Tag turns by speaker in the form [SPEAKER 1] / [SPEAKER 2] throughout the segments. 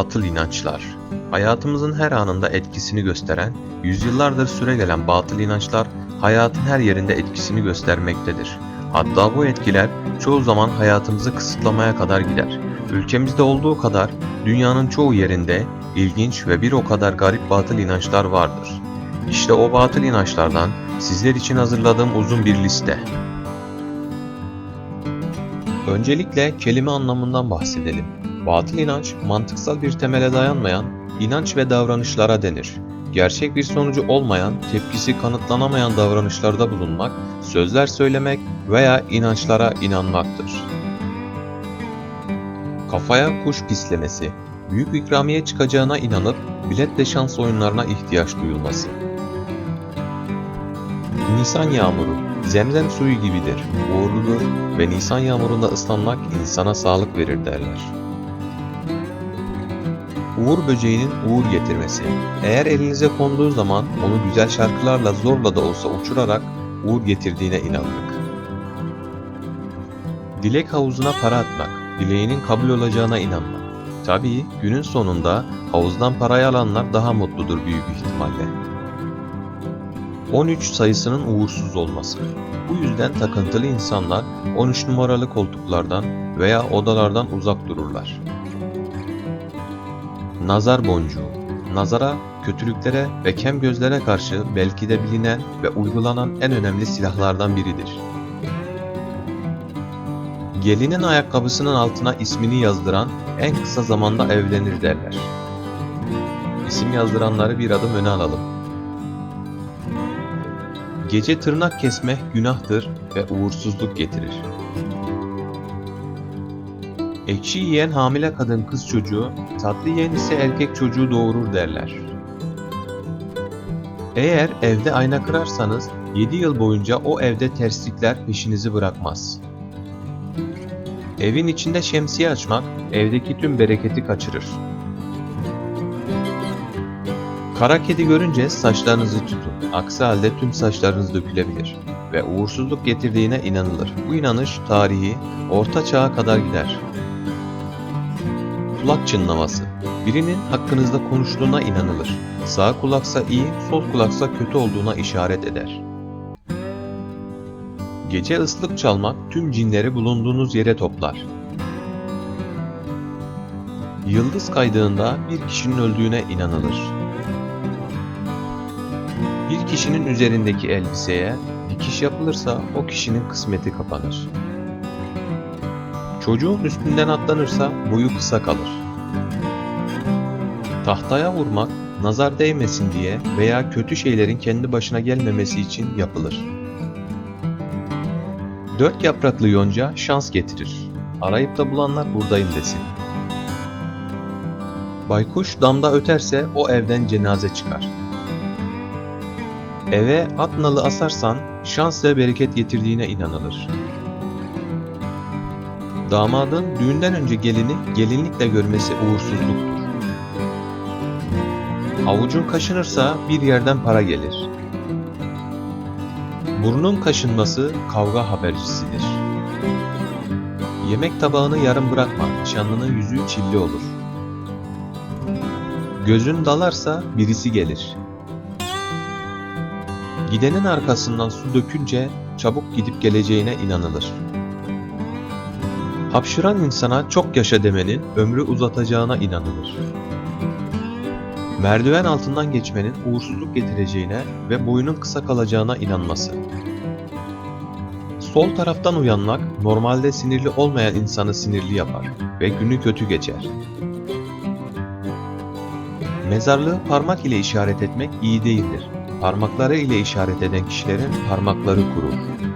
[SPEAKER 1] Batıl inançlar. Hayatımızın her anında etkisini gösteren, yüzyıllardır süregelen batıl inançlar hayatın her yerinde etkisini göstermektedir. Hatta bu etkiler çoğu zaman hayatımızı kısıtlamaya kadar gider. Ülkemizde olduğu kadar dünyanın çoğu yerinde ilginç ve bir o kadar garip batıl inançlar vardır. İşte o batıl inançlardan sizler için hazırladığım uzun bir liste. Öncelikle kelime anlamından bahsedelim. Batıl inanç, mantıksal bir temele dayanmayan inanç ve davranışlara denir. Gerçek bir sonucu olmayan, tepkisi kanıtlanamayan davranışlarda bulunmak, sözler söylemek veya inançlara inanmaktır. Kafaya kuş pislemesi, büyük ikramiye çıkacağına inanıp biletle şans oyunlarına ihtiyaç duyulması. Nisan yağmuru, zemzem suyu gibidir, uğurludur ve Nisan yağmurunda ıslanmak insana sağlık verir derler. Uğur böceğinin uğur getirmesi. Eğer elinize konduğu zaman onu güzel şarkılarla zorla da olsa uçurarak uğur getirdiğine inandık. Dilek havuzuna para atmak, dileğinin kabul olacağına inanmak. Tabii günün sonunda havuzdan parayı alanlar daha mutludur büyük ihtimalle. 13 sayısının uğursuz olması. Bu yüzden takıntılı insanlar 13 numaralı koltuklardan veya odalardan uzak dururlar. Nazar boncuğu. Nazara, kötülüklere ve kem gözlere karşı belki de bilinen ve uygulanan en önemli silahlardan biridir. Gelinin ayakkabısının altına ismini yazdıran en kısa zamanda evlenir derler. İsim yazdıranları bir adım öne alalım. Gece tırnak kesmek günahtır ve uğursuzluk getirir. Ekşi yiyen hamile kadın kız çocuğu, tatlı yiyen ise erkek çocuğu doğurur derler. Eğer evde ayna kırarsanız 7 yıl boyunca o evde terslikler peşinizi bırakmaz. Evin içinde şemsiye açmak evdeki tüm bereketi kaçırır. Kara kedi görünce saçlarınızı tutun. Aksi halde tüm saçlarınız dökülebilir ve uğursuzluk getirdiğine inanılır. Bu inanış tarihi orta çağa kadar gider. Kulak çınlaması. Birinin hakkınızda konuştuğuna inanılır. Sağ kulaksa iyi, sol kulaksa kötü olduğuna işaret eder. Gece ıslık çalmak tüm cinleri bulunduğunuz yere toplar. Yıldız kaydığında bir kişinin öldüğüne inanılır. Bir kişinin üzerindeki elbiseye dikiş yapılırsa o kişinin kısmeti kapanır. Çocuğun üstünden atlanırsa boyu kısa kalır. Tahtaya vurmak nazar değmesin diye veya kötü şeylerin kendi başına gelmemesi için yapılır. Dört yapraklı yonca şans getirir. Arayıp da bulanlar buradayım desin. Baykuş damda öterse o evden cenaze çıkar. Eve at nalı asarsan şans ve bereket getirdiğine inanılır. Damadın düğünden önce gelini gelinlikle görmesi uğursuzluktur. Avucun kaşınırsa bir yerden para gelir. Burnun kaşınması kavga habercisidir. Yemek tabağını yarım bırakma, nişanlının yüzüğü çilli olur. Gözün dalarsa birisi gelir. Gidenin arkasından su dökünce çabuk gidip geleceğine inanılır. Hapşıran insana çok yaşa demenin ömrü uzatacağına inanılır. Merdiven altından geçmenin uğursuzluk getireceğine ve boyunun kısa kalacağına inanması. Sol taraftan uyanmak normalde sinirli olmayan insanı sinirli yapar ve günü kötü geçer. Mezarlığı parmak ile işaret etmek iyi değildir. Parmakları ile işaret eden kişilerin parmakları kurur.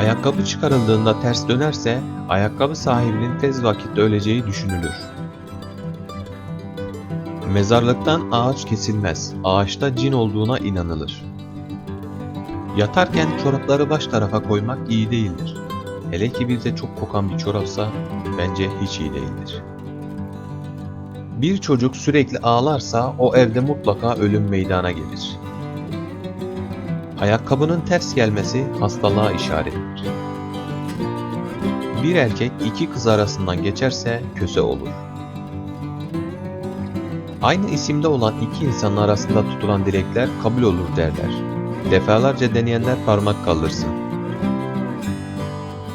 [SPEAKER 1] Ayakkabı çıkarıldığında ters dönerse ayakkabı sahibinin tez vakitte öleceği düşünülür. Mezarlıktan ağaç kesilmez. Ağaçta cin olduğuna inanılır. Yatarken çorapları baş tarafa koymak iyi değildir. Hele ki bir de çok kokan bir çorapsa bence hiç iyi değildir. Bir çocuk sürekli ağlarsa o evde mutlaka ölüm meydana gelir. Ayakkabının ters gelmesi hastalığa işarettir. Bir erkek iki kız arasından geçerse köse olur. Aynı isimde olan iki insanın arasında tutulan dilekler kabul olur derler. Defalarca deneyenler parmak kaldırsın.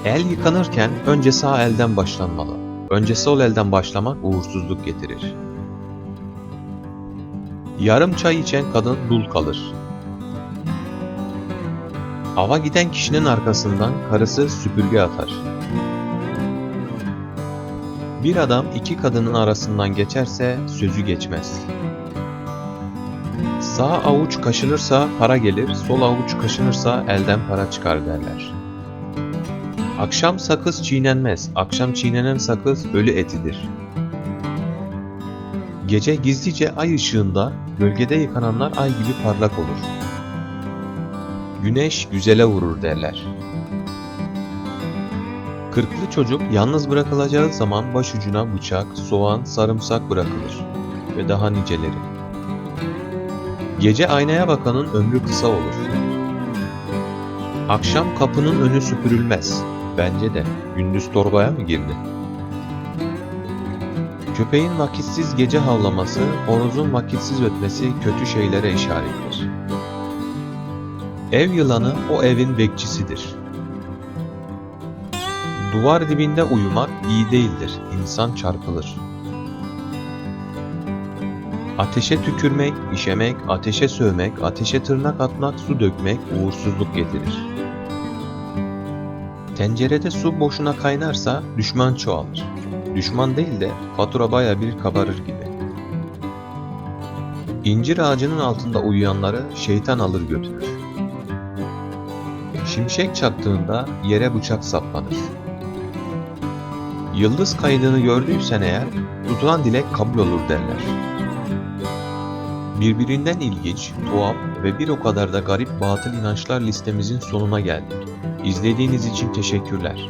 [SPEAKER 1] El yıkanırken önce sağ elden başlanmalı. Önce sol elden başlamak uğursuzluk getirir. Yarım çay içen kadın dul kalır. Ava giden kişinin arkasından karısı süpürge atar. Bir adam iki kadının arasından geçerse sözü geçmez. Sağ avuç kaşınırsa para gelir, sol avuç kaşınırsa elden para çıkar derler. Akşam sakız çiğnenmez, akşam çiğnenen sakız ölü etidir. Gece gizlice ay ışığında gölgede yıkananlar ay gibi parlak olur. Güneş güzele vurur derler. Kırklı çocuk yalnız bırakılacağı zaman başucuna bıçak, soğan, sarımsak bırakılır ve daha niceleri. Gece aynaya bakanın ömrü kısa olur. Akşam kapının önü süpürülmez. Bence de gündüz torbaya mı girdi? Köpeğin vakitsiz gece havlaması, horozun vakitsiz ötmesi kötü şeylere işarettir. Ev yılanı o evin bekçisidir. Duvar dibinde uyumak iyi değildir, insan çarpılır. Ateşe tükürmek, işemek, ateşe sövmek, ateşe tırnak atmak, su dökmek uğursuzluk getirir. Tencerede su boşuna kaynarsa düşman çoğalır. Düşman değil de fatura baya bir kabarır gibi. İncir ağacının altında uyuyanları şeytan alır götürür. Şimşek çaktığında yere bıçak saplanır. Yıldız kaydığını gördüysen eğer tutulan dilek kabul olur derler. Birbirinden ilginç, tuhaf ve bir o kadar da garip batıl inançlar listemizin sonuna geldik. İzlediğiniz için teşekkürler.